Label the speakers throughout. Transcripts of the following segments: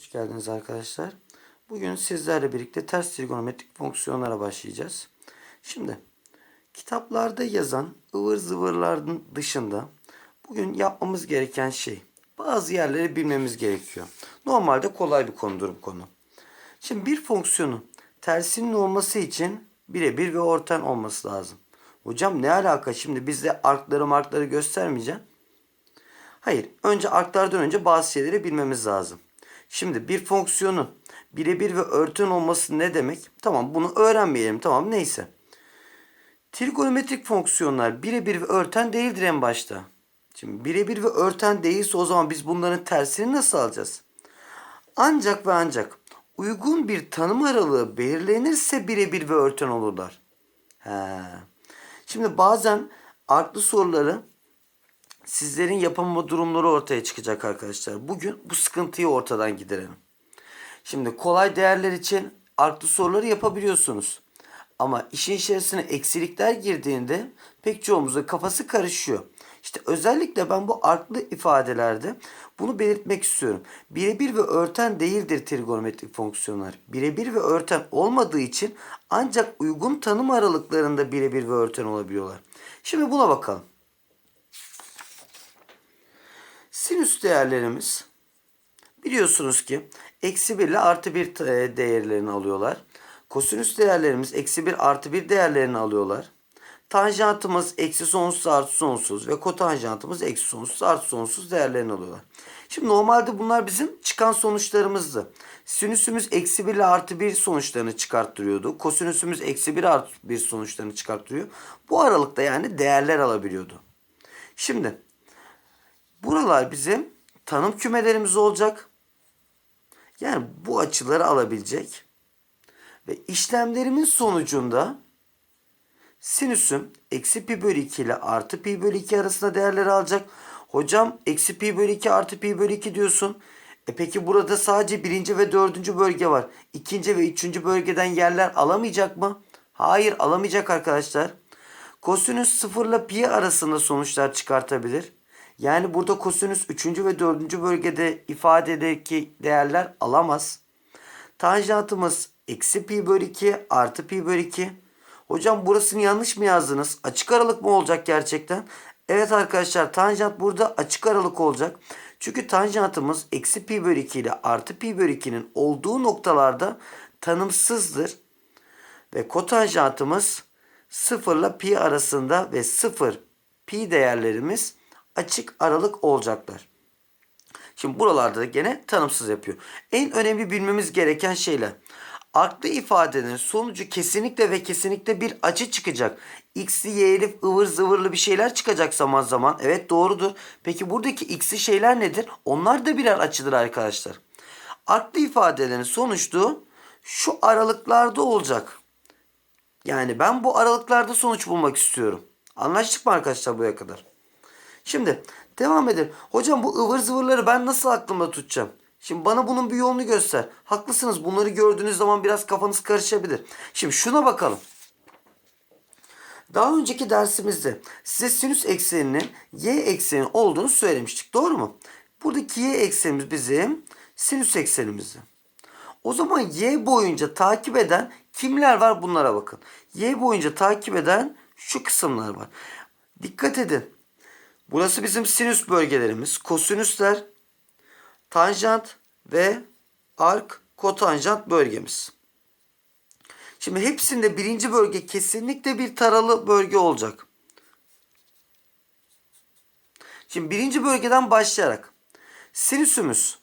Speaker 1: Hoş geldiniz arkadaşlar. Bugün sizlerle birlikte ters trigonometrik fonksiyonlara başlayacağız. Şimdi kitaplarda yazan ıvır zıvırların dışında bugün yapmamız gereken şey bazı yerleri bilmemiz gerekiyor. Normalde kolay bir konudur bu konu. Şimdi bir fonksiyonun tersinin olması için birebir ve ortan olması lazım. Hocam ne alaka şimdi bizde arkları markları göstermeyeceğim. Hayır. Önce arklardan önce bazı şeyleri bilmemiz lazım. Şimdi bir fonksiyonun birebir ve örtün olması ne demek? Tamam bunu öğrenmeyelim. Tamam neyse. Trigonometrik fonksiyonlar birebir ve örten değildir en başta. Şimdi birebir ve örten değilse o zaman biz bunların tersini nasıl alacağız? Ancak ve ancak uygun bir tanım aralığı belirlenirse birebir ve örten olurlar. He. Şimdi bazen artlı soruları sizlerin yapamama durumları ortaya çıkacak arkadaşlar. Bugün bu sıkıntıyı ortadan giderelim. Şimdi kolay değerler için artlı soruları yapabiliyorsunuz. Ama işin içerisine eksilikler girdiğinde pek çoğumuzun kafası karışıyor. İşte özellikle ben bu artlı ifadelerde bunu belirtmek istiyorum. Birebir ve örten değildir trigonometrik fonksiyonlar. Birebir ve örten olmadığı için ancak uygun tanım aralıklarında birebir ve örten olabiliyorlar. Şimdi buna bakalım. Sinüs değerlerimiz biliyorsunuz ki eksi 1 ile artı 1 değerlerini alıyorlar. Kosinüs değerlerimiz eksi 1 artı 1 değerlerini alıyorlar. Tanjantımız eksi sonsuz artı sonsuz ve kotanjantımız eksi sonsuz artı sonsuz değerlerini alıyorlar. Şimdi normalde bunlar bizim çıkan sonuçlarımızdı. Sinüsümüz eksi 1 ile artı 1 sonuçlarını çıkarttırıyordu. Kosinüsümüz eksi 1 artı 1 sonuçlarını çıkarttırıyor. Bu aralıkta yani değerler alabiliyordu. Şimdi Buralar bizim tanım kümelerimiz olacak. Yani bu açıları alabilecek. Ve işlemlerimin sonucunda sinüsüm eksi pi bölü 2 ile artı pi bölü 2 arasında değerleri alacak. Hocam eksi pi bölü 2 artı pi bölü 2 diyorsun. E peki burada sadece birinci ve dördüncü bölge var. İkinci ve üçüncü bölgeden yerler alamayacak mı? Hayır alamayacak arkadaşlar. Kosinüs 0 ile pi arasında sonuçlar çıkartabilir. Yani burada kosinüs 3. ve 4. bölgede ifadedeki değerler alamaz. Tanjantımız eksi pi bölü 2 artı pi bölü 2. Hocam burasını yanlış mı yazdınız? Açık aralık mı olacak gerçekten? Evet arkadaşlar tanjant burada açık aralık olacak. Çünkü tanjantımız eksi pi bölü 2 ile artı pi bölü 2'nin olduğu noktalarda tanımsızdır. Ve kotanjantımız 0 ile pi arasında ve 0 pi değerlerimiz açık aralık olacaklar. Şimdi buralarda da gene tanımsız yapıyor. En önemli bilmemiz gereken şeyler. Artlı ifadenin sonucu kesinlikle ve kesinlikle bir açı çıkacak. X'li, Y'li, ıvır zıvırlı bir şeyler çıkacak zaman zaman. Evet doğrudur. Peki buradaki X'li şeyler nedir? Onlar da birer açıdır arkadaşlar. Artlı ifadelerin sonuçlu şu aralıklarda olacak. Yani ben bu aralıklarda sonuç bulmak istiyorum. Anlaştık mı arkadaşlar buraya kadar? Şimdi devam edelim. Hocam bu ıvır zıvırları ben nasıl aklımda tutacağım? Şimdi bana bunun bir yolunu göster. Haklısınız bunları gördüğünüz zaman biraz kafanız karışabilir. Şimdi şuna bakalım. Daha önceki dersimizde size sinüs ekseninin y ekseni olduğunu söylemiştik. Doğru mu? Buradaki y eksenimiz bizim sinüs eksenimizdi. O zaman y boyunca takip eden kimler var bunlara bakın. Y boyunca takip eden şu kısımlar var. Dikkat edin. Burası bizim sinüs bölgelerimiz. Kosinüsler, tanjant ve ark kotanjant bölgemiz. Şimdi hepsinde birinci bölge kesinlikle bir taralı bölge olacak. Şimdi birinci bölgeden başlayarak sinüsümüz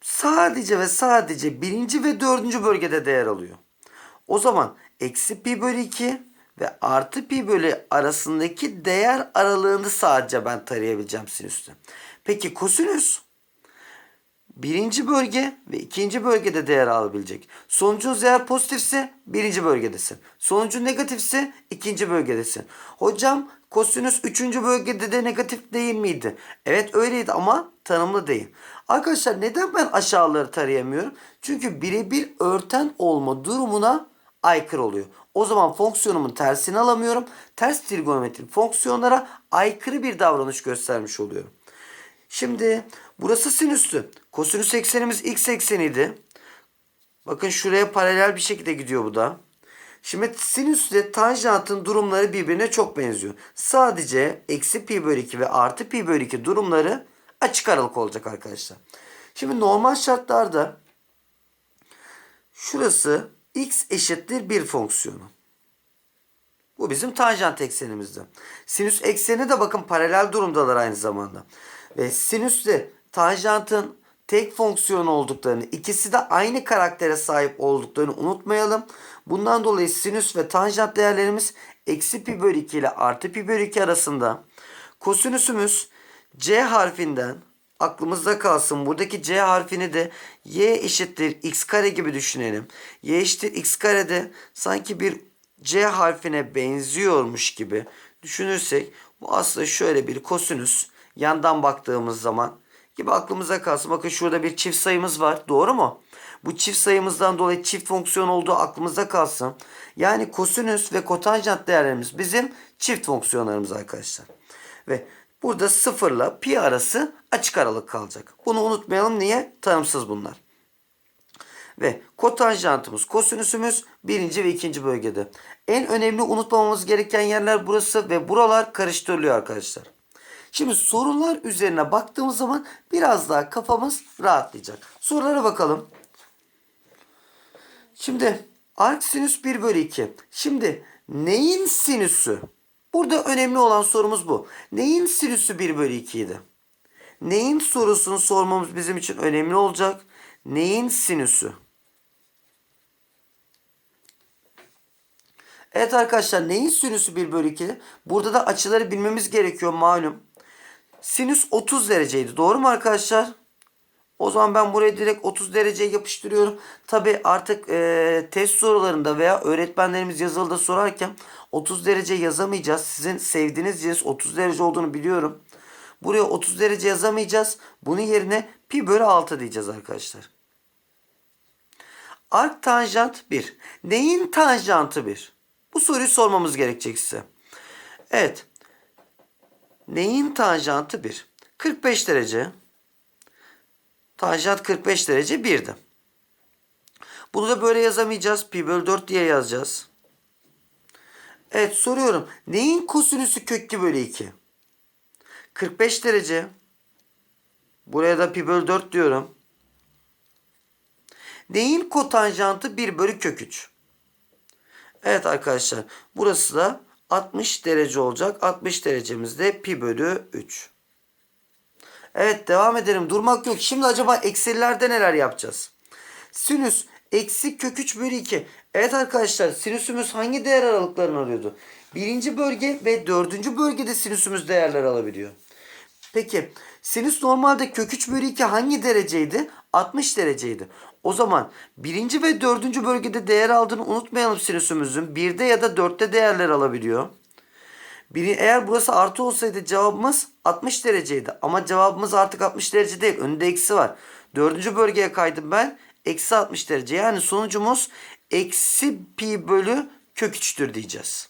Speaker 1: sadece ve sadece birinci ve dördüncü bölgede değer alıyor. O zaman eksi pi bölü 2 ve artı pi bölü arasındaki değer aralığını sadece ben tarayabileceğim sinüste. Peki kosinüs birinci bölge ve ikinci bölgede değer alabilecek. Sonucunuz eğer pozitifse birinci bölgedesin. Sonucu negatifse ikinci bölgedesin. Hocam kosinüs üçüncü bölgede de negatif değil miydi? Evet öyleydi ama tanımlı değil. Arkadaşlar neden ben aşağıları tarayamıyorum? Çünkü birebir örten olma durumuna aykırı oluyor. O zaman fonksiyonumun tersini alamıyorum. Ters trigonometrik fonksiyonlara aykırı bir davranış göstermiş oluyorum. Şimdi burası sinüstü. Kosinüs eksenimiz x ekseniydi. Bakın şuraya paralel bir şekilde gidiyor bu da. Şimdi sinüs ile tanjantın durumları birbirine çok benziyor. Sadece eksi pi bölü 2 ve artı pi bölü 2 durumları açık aralık olacak arkadaşlar. Şimdi normal şartlarda şurası x eşittir 1 fonksiyonu. Bu bizim tanjant eksenimizde. Sinüs ekseni de bakın paralel durumdalar aynı zamanda. Ve sinüsle tanjantın tek fonksiyon olduklarını, ikisi de aynı karaktere sahip olduklarını unutmayalım. Bundan dolayı sinüs ve tanjant değerlerimiz eksi pi bölü 2 ile artı pi bölü 2 arasında. Kosinüsümüz C harfinden aklımızda kalsın. Buradaki C harfini de y eşittir x kare gibi düşünelim. y eşittir x karede sanki bir C harfine benziyormuş gibi düşünürsek bu aslında şöyle bir kosinüs yandan baktığımız zaman gibi aklımıza kalsın. Bakın şurada bir çift sayımız var. Doğru mu? Bu çift sayımızdan dolayı çift fonksiyon olduğu aklımızda kalsın. Yani kosinüs ve kotanjant değerlerimiz bizim çift fonksiyonlarımız arkadaşlar. Ve burada sıfırla pi arası açık aralık kalacak. Bunu unutmayalım. Niye? Tanımsız bunlar. Ve kotanjantımız, kosinüsümüz birinci ve ikinci bölgede. En önemli unutmamamız gereken yerler burası ve buralar karıştırılıyor arkadaşlar. Şimdi sorular üzerine baktığımız zaman biraz daha kafamız rahatlayacak. Sorulara bakalım. Şimdi arc sinüs 1 bölü 2. Şimdi neyin sinüsü? Burada önemli olan sorumuz bu. Neyin sinüsü 1 bölü 2 idi? Neyin sorusunu sormamız bizim için önemli olacak. Neyin sinüsü? Evet arkadaşlar neyin sinüsü 1 bölü 2? Burada da açıları bilmemiz gerekiyor malum. Sinüs 30 dereceydi. Doğru mu arkadaşlar? O zaman ben buraya direkt 30 dereceye yapıştırıyorum. Tabi artık e, test sorularında veya öğretmenlerimiz yazılıda sorarken 30 derece yazamayacağız. Sizin sevdiğiniz cins 30 derece olduğunu biliyorum. Buraya 30 derece yazamayacağız. Bunun yerine pi bölü 6 diyeceğiz arkadaşlar. Ark tanjant 1. Neyin tanjantı 1? Bu soruyu sormamız gerekecek size. Evet. Neyin tanjantı 1? 45 derece. Tanjant 45 derece 1'di. Bunu da böyle yazamayacağız. Pi bölü 4 diye yazacağız. Evet soruyorum. Neyin kosinüsü kök 2 bölü 2? 45 derece. Buraya da pi bölü 4 diyorum. Neyin kotanjantı 1 bölü kök 3? Evet arkadaşlar. Burası da 60 derece olacak. 60 derecemizde pi bölü 3. Evet devam edelim. Durmak yok. Şimdi acaba eksilerde neler yapacağız? Sinüs eksi kök 3 bölü 2. Evet arkadaşlar sinüsümüz hangi değer aralıklarını alıyordu? Birinci bölge ve dördüncü bölgede sinüsümüz değerler alabiliyor. Peki sinüs normalde kök 3 bölü 2 hangi dereceydi? 60 dereceydi. O zaman birinci ve dördüncü bölgede değer aldığını unutmayalım sinüsümüzün. Birde ya da dörtte değerler alabiliyor. Biri, eğer burası artı olsaydı cevabımız 60 dereceydi. Ama cevabımız artık 60 derece değil. Önünde eksi var. Dördüncü bölgeye kaydım ben. Eksi 60 derece. Yani sonucumuz eksi pi bölü kök 3'tür diyeceğiz.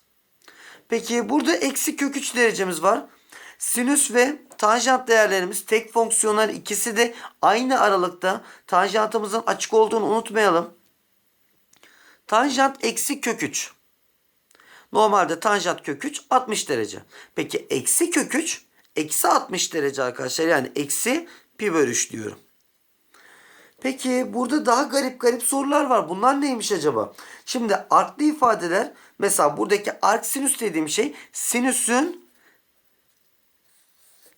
Speaker 1: Peki burada eksi kök 3 derecemiz var. Sinüs ve tanjant değerlerimiz tek fonksiyonlar ikisi de aynı aralıkta. Tanjantımızın açık olduğunu unutmayalım. Tanjant eksi kök 3. Normalde tanjant kök 3 60 derece. Peki eksi kök 3 eksi 60 derece arkadaşlar. Yani eksi pi bölü 3 diyorum. Peki burada daha garip garip sorular var. Bunlar neymiş acaba? Şimdi artlı ifadeler mesela buradaki arc sinüs dediğim şey sinüsün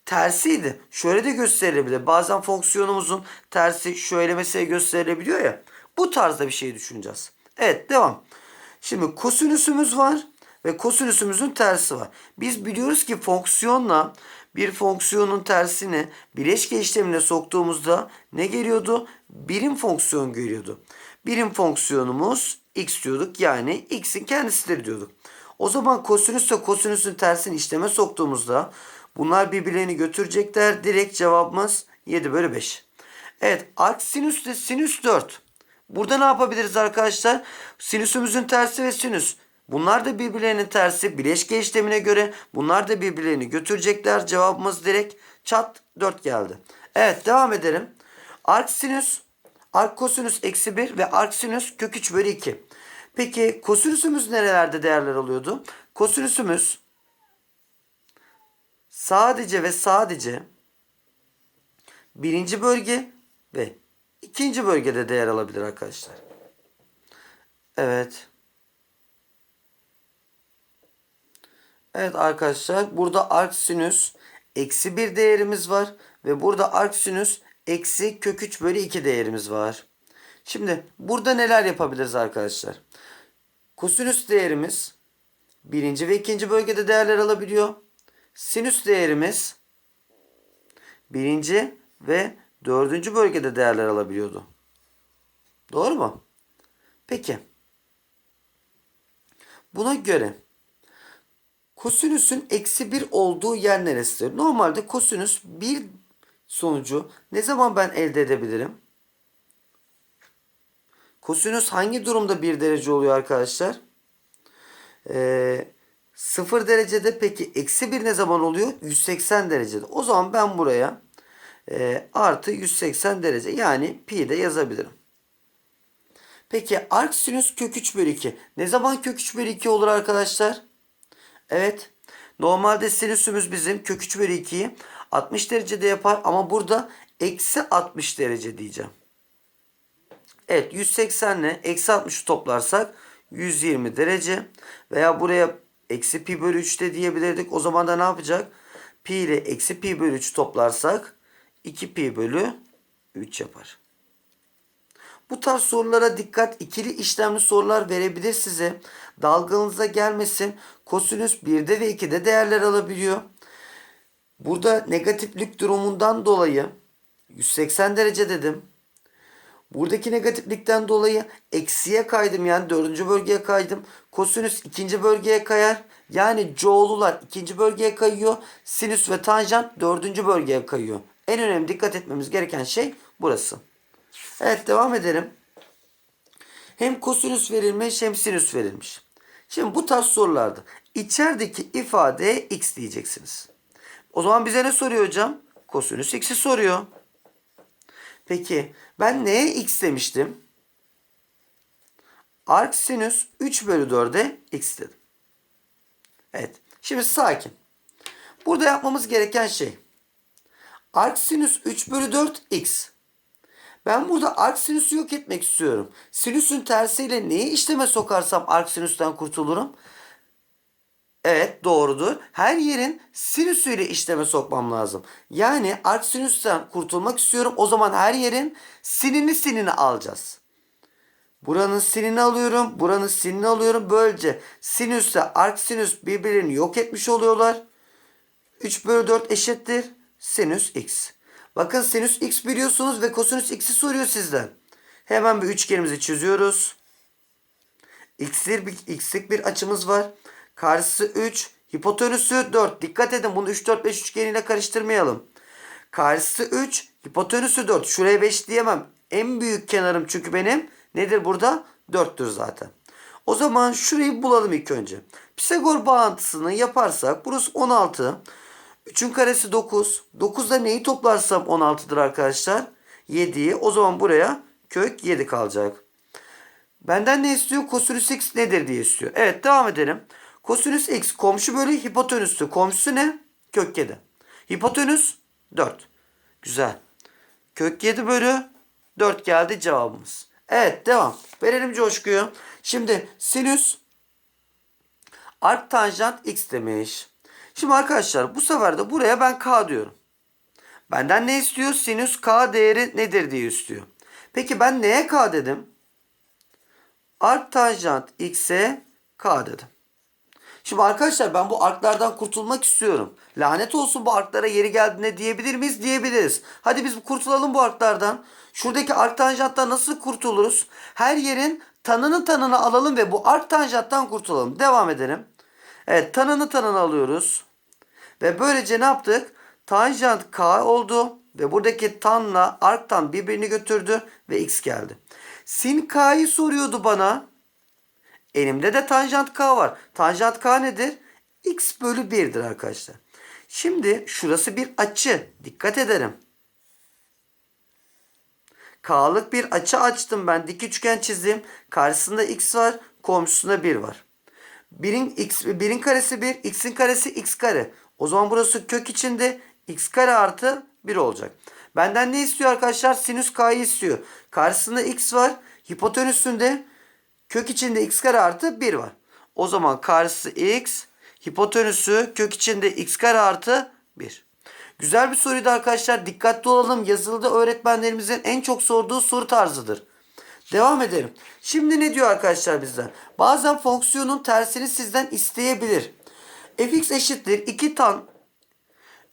Speaker 1: tersiydi. Şöyle de gösterilebilir. Bazen fonksiyonumuzun tersi şöyle mesela gösterilebiliyor ya. Bu tarzda bir şey düşüneceğiz. Evet devam. Şimdi kosinüsümüz var ve kosinüsümüzün tersi var. Biz biliyoruz ki fonksiyonla bir fonksiyonun tersini bileşke işlemine soktuğumuzda ne geliyordu? Birim fonksiyon geliyordu. Birim fonksiyonumuz x diyorduk. Yani x'in kendisidir diyorduk. O zaman kosinüsle kosinüsün tersini işleme soktuğumuzda bunlar birbirlerini götürecekler. Direkt cevabımız 7 bölü 5. Evet arc sinüs de sinüs 4. Burada ne yapabiliriz arkadaşlar? Sinüsümüzün tersi ve sinüs. Bunlar da birbirlerinin tersi. Bileşke işlemine göre bunlar da birbirlerini götürecekler. Cevabımız direkt çat 4 geldi. Evet devam edelim. Arc sinüs, arc kosinüs eksi 1 ve arc sinüs kök 3 bölü 2. Peki kosinüsümüz nerelerde değerler alıyordu? Kosinüsümüz sadece ve sadece birinci bölge ve ikinci bölgede değer alabilir arkadaşlar. Evet. Evet arkadaşlar burada arc sinüs eksi bir değerimiz var. Ve burada arc sinüs eksi kök 3 bölü 2 değerimiz var. Şimdi burada neler yapabiliriz arkadaşlar? Kosinüs değerimiz birinci ve ikinci bölgede değerler alabiliyor. Sinüs değerimiz birinci ve dördüncü bölgede değerler alabiliyordu. Doğru mu? Peki. Buna göre kosinüsün eksi 1 olduğu yer neresidir? Normalde kosinüs 1 sonucu ne zaman ben elde edebilirim? Kosinüs hangi durumda 1 derece oluyor arkadaşlar? Ee, 0 derecede peki eksi 1 ne zaman oluyor? 180 derecede. O zaman ben buraya e, artı 180 derece yani pi de yazabilirim. Peki arc sinüs kök 3 bölü 2. Ne zaman kök 3 bölü 2 olur arkadaşlar? Evet. Normalde sinüsümüz bizim kök 3 bölü 2'yi 60 derecede yapar ama burada eksi 60 derece diyeceğim. Evet 180 ile eksi 60'ı toplarsak 120 derece veya buraya eksi pi bölü 3 de diyebilirdik. O zaman da ne yapacak? Pi ile eksi pi bölü 3 toplarsak 2 pi bölü 3 yapar. Bu tarz sorulara dikkat ikili işlemli sorular verebilir size. Dalganıza gelmesin. Kosinüs 1'de ve 2'de değerler alabiliyor. Burada negatiflik durumundan dolayı 180 derece dedim. Buradaki negatiflikten dolayı eksiye kaydım yani dördüncü bölgeye kaydım. Kosinüs ikinci bölgeye kayar. Yani coğlular ikinci bölgeye kayıyor. Sinüs ve tanjant dördüncü bölgeye kayıyor. En önemli dikkat etmemiz gereken şey burası. Evet devam edelim. Hem kosinüs verilmiş hem sinüs verilmiş. Şimdi bu tarz sorularda içerideki ifadeye x diyeceksiniz. O zaman bize ne soruyor hocam? Kosinüs x'i soruyor. Peki ben neye x demiştim? Arc sinüs 3 bölü 4'e x dedim. Evet. Şimdi sakin. Burada yapmamız gereken şey. Arc sinüs 3 bölü 4 x. Ben burada arc sinüsü yok etmek istiyorum. Sinüsün tersiyle neyi işleme sokarsam arc sinüsten kurtulurum? Evet doğrudur. Her yerin sinüsüyle işleme sokmam lazım. Yani arc sinüsten kurtulmak istiyorum. O zaman her yerin sinini sinini alacağız. Buranın sinini alıyorum. Buranın sinini alıyorum. Böylece sinüsle arc sinüs birbirini yok etmiş oluyorlar. 3 bölü 4 eşittir. Sinüs x. Bakın sinüs x biliyorsunuz ve kosinüs x'i soruyor sizden. Hemen bir üçgenimizi çiziyoruz. X'lik bir, x'lik bir açımız var. Karşısı 3. Hipotenüsü 4. Dikkat edin bunu 3 4 5 üçgeniyle karıştırmayalım. Karşısı 3. Hipotenüsü 4. Şuraya 5 diyemem. En büyük kenarım çünkü benim nedir burada? 4'tür zaten. O zaman şurayı bulalım ilk önce. Pisagor bağıntısını yaparsak burası 16. 3'ün karesi 9. 9'da neyi toplarsam 16'dır arkadaşlar? 7'yi. O zaman buraya kök 7 kalacak. Benden ne istiyor? Kosinüs x nedir diye istiyor. Evet devam edelim. Kosinüs x komşu bölü hipotenüstü. Komşusu ne? Kök 7. Hipotenüs 4. Güzel. Kök 7 bölü 4 geldi cevabımız. Evet devam. Verelim coşkuyu. Şimdi sinüs arc tanjant x demiş. Şimdi arkadaşlar bu sefer de buraya ben k diyorum. Benden ne istiyor? Sinüs k değeri nedir diye istiyor. Peki ben neye k dedim? Arc tanjant x'e k dedim. Şimdi arkadaşlar ben bu arklardan kurtulmak istiyorum. Lanet olsun bu arklara yeri geldiğinde diyebilir miyiz? Diyebiliriz. Hadi biz kurtulalım bu arklardan. Şuradaki ark tanjanttan nasıl kurtuluruz? Her yerin tanını tanını alalım ve bu ark tanjanttan kurtulalım. Devam edelim. Evet tanını tanını alıyoruz. Ve böylece ne yaptık? Tanjant k oldu. Ve buradaki tanla arktan birbirini götürdü ve x geldi. Sin k'yı soruyordu bana. Elimde de tanjant k var. Tanjant k nedir? x bölü 1'dir arkadaşlar. Şimdi şurası bir açı. Dikkat edelim. K'lık bir açı açtım ben. Dik üçgen çizdim. Karşısında x var. Komşusunda 1 var. 1'in x, 1'in karesi 1. X'in karesi x kare. O zaman burası kök içinde x kare artı 1 olacak. Benden ne istiyor arkadaşlar? Sinüs k'yı istiyor. Karşısında x var. Hipotenüsünde kök içinde x kare artı 1 var. O zaman karşısı x, hipotenüsü kök içinde x kare artı 1. Güzel bir soruydu arkadaşlar. Dikkatli olalım. Yazılıda öğretmenlerimizin en çok sorduğu soru tarzıdır. Devam edelim. Şimdi ne diyor arkadaşlar bizden? Bazen fonksiyonun tersini sizden isteyebilir. fx eşittir 2 tan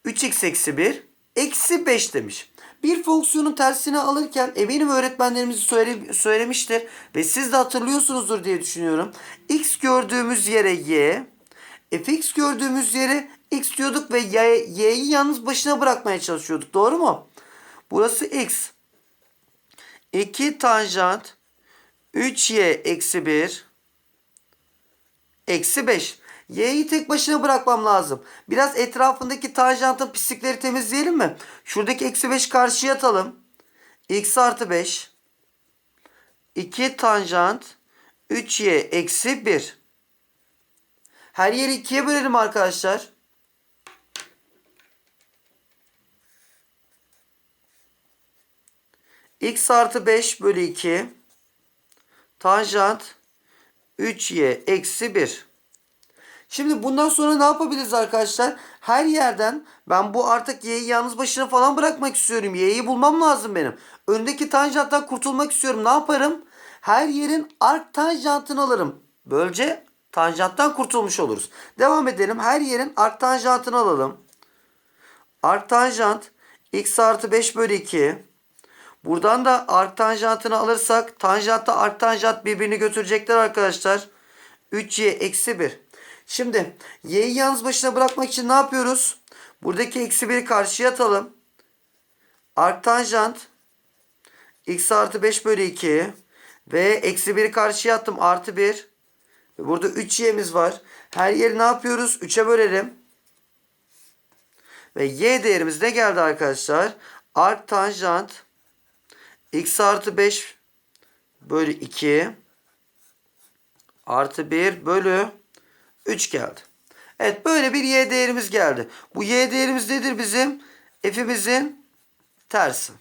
Speaker 1: 3x eksi 1 eksi 5 demiş. Bir fonksiyonun tersini alırken eminim öğretmenlerimiz söyle, söylemiştir ve siz de hatırlıyorsunuzdur diye düşünüyorum. x gördüğümüz yere y, fx gördüğümüz yere x diyorduk ve y'yi yalnız başına bırakmaya çalışıyorduk. Doğru mu? Burası x. 2 tanjant 3y eksi 1 eksi 5. Y'yi tek başına bırakmam lazım. Biraz etrafındaki tanjantın pislikleri temizleyelim mi? Şuradaki eksi 5 karşıya atalım. x artı 5. 2 tanjant 3y eksi 1. Her yeri ikiye bölelim arkadaşlar. X artı 5 bölü 2 tanjant 3y eksi 1. Şimdi bundan sonra ne yapabiliriz arkadaşlar? Her yerden ben bu artık y'yi yalnız başına falan bırakmak istiyorum. Y'yi bulmam lazım benim. Öndeki tanjanttan kurtulmak istiyorum. Ne yaparım? Her yerin ark tanjantını alırım. Böylece tanjanttan kurtulmuş oluruz. Devam edelim. Her yerin ark tanjantını alalım. Ark tanjant x artı 5 bölü 2. Buradan da ark tanjantını alırsak tanjantta ark tanjant birbirini götürecekler arkadaşlar. 3y eksi 1. Şimdi y'yi yalnız başına bırakmak için ne yapıyoruz? Buradaki eksi 1'i karşıya atalım. Ark tanjant x artı 5 bölü 2 ve eksi 1'i karşıya attım artı 1. Ve Burada 3y'miz var. Her yeri ne yapıyoruz? 3'e bölelim. Ve y değerimiz ne geldi arkadaşlar? Ark tanjant x artı 5 bölü 2 artı 1 bölü 3 geldi. Evet böyle bir y değerimiz geldi. Bu y değerimiz nedir bizim? F'imizin tersi.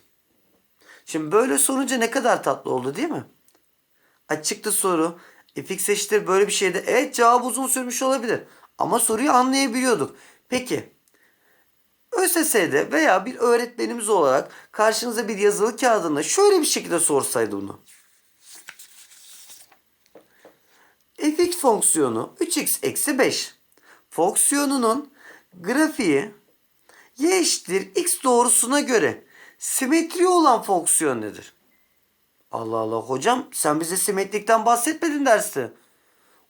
Speaker 1: Şimdi böyle sorunca ne kadar tatlı oldu değil mi? Açıktı soru. fx eşittir böyle bir şeyde. Evet cevap uzun sürmüş olabilir. Ama soruyu anlayabiliyorduk. Peki ÖSS'de veya bir öğretmenimiz olarak karşınıza bir yazılı kağıdında şöyle bir şekilde sorsaydı bunu. fx fonksiyonu 3x eksi 5 fonksiyonunun grafiği y eşittir x doğrusuna göre simetri olan fonksiyon nedir? Allah Allah hocam sen bize simetrikten bahsetmedin derste.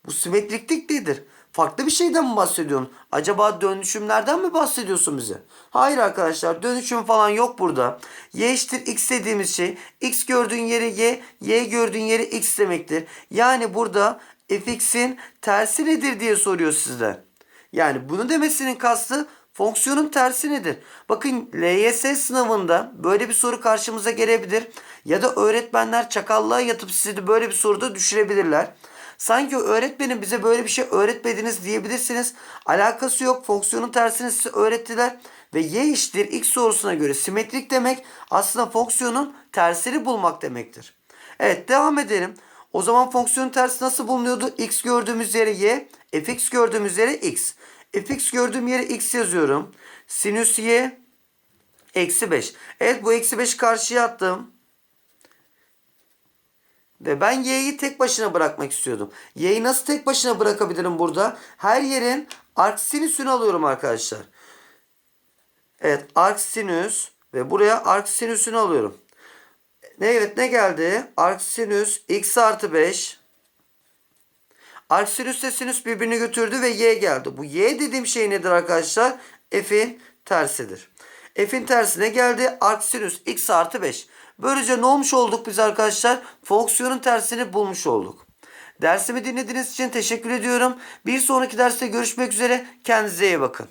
Speaker 1: Bu simetriklik nedir? Farklı bir şeyden mi bahsediyorsun? Acaba dönüşümlerden mi bahsediyorsun bize? Hayır arkadaşlar dönüşüm falan yok burada. Y eşittir x dediğimiz şey x gördüğün yere y, y gördüğün yere x demektir. Yani burada fx'in tersi nedir diye soruyor sizden. Yani bunu demesinin kastı fonksiyonun tersi nedir? Bakın LYS sınavında böyle bir soru karşımıza gelebilir. Ya da öğretmenler çakallığa yatıp sizi böyle bir soruda düşürebilirler. Sanki öğretmenim bize böyle bir şey öğretmediniz diyebilirsiniz. Alakası yok. Fonksiyonun tersini size öğrettiler. Ve y eşittir x sorusuna göre simetrik demek aslında fonksiyonun tersini bulmak demektir. Evet devam edelim. O zaman fonksiyonun tersi nasıl bulunuyordu? x gördüğümüz yere y, fx gördüğümüz yere x. fx gördüğüm yere x yazıyorum. Sinüs y eksi 5. Evet bu eksi 5 karşıya attım. Ve ben y'yi tek başına bırakmak istiyordum. Y'yi nasıl tek başına bırakabilirim burada? Her yerin arc sinüsünü alıyorum arkadaşlar. Evet arc sinüs ve buraya arc sinüsünü alıyorum. Ne evet ne geldi? Arc sinüs x artı 5. Arc sinüs ile sinüs birbirini götürdü ve y geldi. Bu y dediğim şey nedir arkadaşlar? F'in tersidir. F'in tersine geldi. Arc sinüs x artı 5. Böylece ne olmuş olduk biz arkadaşlar? Fonksiyonun tersini bulmuş olduk. Dersimi dinlediğiniz için teşekkür ediyorum. Bir sonraki derste görüşmek üzere. Kendinize iyi bakın.